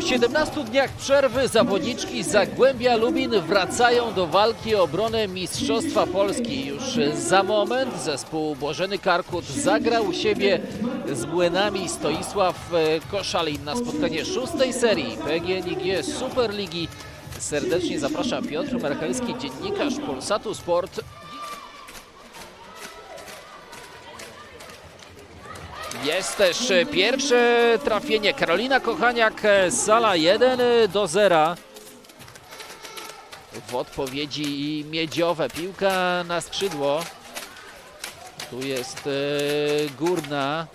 Po 17 dniach przerwy zawodniczki Zagłębia Lubin wracają do walki o obronę Mistrzostwa Polski. Już za moment zespół Bożeny Karkut zagra u siebie z Młynami Stoisław e, Koszalin na spotkanie szóstej serii PGNiG Superligi. Serdecznie zaprasza Piotr Merchelski, dziennikarz Polsatu Sport. Jest też e, pierwsze trafienie. Karolina Kochaniak, e, sala 1 do 0. W odpowiedzi miedziowe. Piłka na skrzydło. Tu jest e, Górna.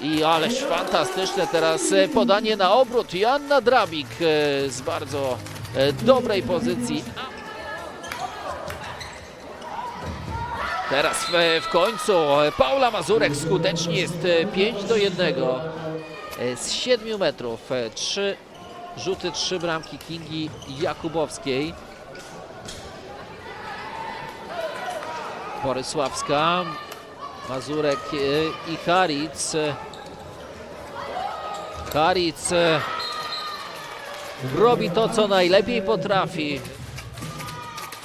I ależ fantastyczne teraz e, podanie na obrót. Joanna Drabik e, z bardzo e, dobrej pozycji. Teraz w, w końcu e, Paula Mazurek skutecznie jest e, 5 do 1 e, z 7 metrów. e, Trzy rzuty, trzy bramki Kingi Jakubowskiej. Borysławska, Mazurek e, i Haric. E, Haric e, robi to, co najlepiej potrafi.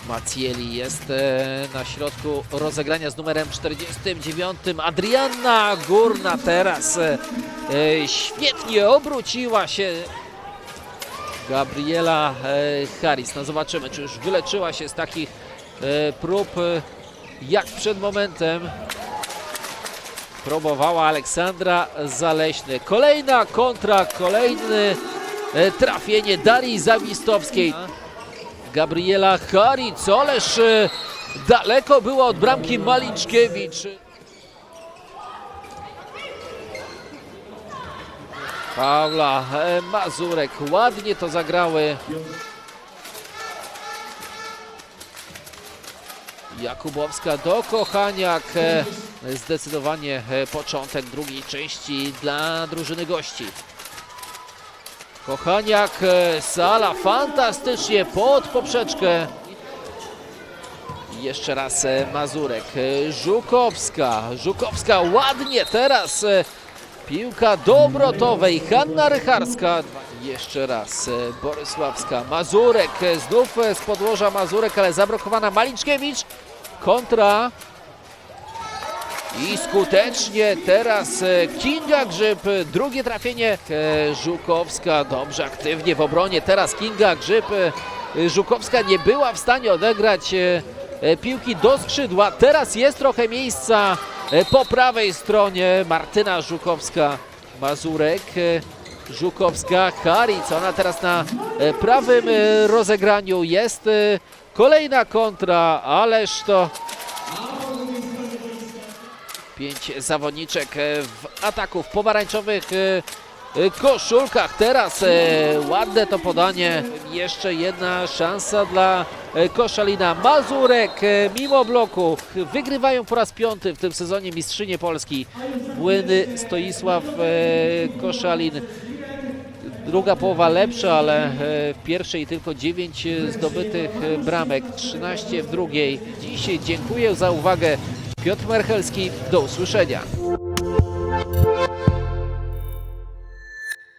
Macieli jest e, na środku rozegrania z numerem 49. Adrianna Górna teraz e, e, świetnie obróciła się. Gabriela Harris. No zobaczymy, czy już wyleczyła się z takich prób jak przed momentem. Próbowała Aleksandra Zaleśny. Kolejna kontra, kolejne e, trafienie Darii Zawistowskiej. Gabriela Haric, ależ e, daleko była od bramki Maliczkiewicz. Paula e, Mazurek, ładnie to zagrały. Jakubowska do Kochaniak. e, Zdecydowanie e, początek drugiej części dla drużyny gości. Kochaniak, e, Sala fantastycznie pod poprzeczkę. Jeszcze raz e, Mazurek, e, Żukowska, Żukowska ładnie teraz piłka do obrotowej, Hanna Rycharska. Jeszcze raz Borysławska, Mazurek, znów z podłoża Mazurek, ale zablokowana Maliczkiewicz. Kontra i skutecznie teraz e, Kinga Grzyb, drugie trafienie. E, Żukowska, dobrze aktywnie w obronie, teraz Kinga Grzyb, e, Żukowska nie była w stanie odegrać piłki do skrzydła, teraz jest trochę miejsca po prawej stronie, Martyna Żukowska, Mazurek, Żukowska, Haric, ona teraz na prawym rozegraniu jest kolejna kontra, ależ to Pięć zawodniczek e, w ataku w pomarańczowych e, e, koszulkach. Teraz ładne to podanie. Jeszcze jedna szansa dla Koszalina. Mazurek mimo bloku wygrywają po raz piąty w tym sezonie Mistrzynie Polski. Błyny Stoisław Koszalin. Druga połowa lepsza, ale w pierwszej tylko 9 zdobytych bramek, 13 w drugiej. Dziś dziękuję za uwagę. Piotr Merchelski, do usłyszenia.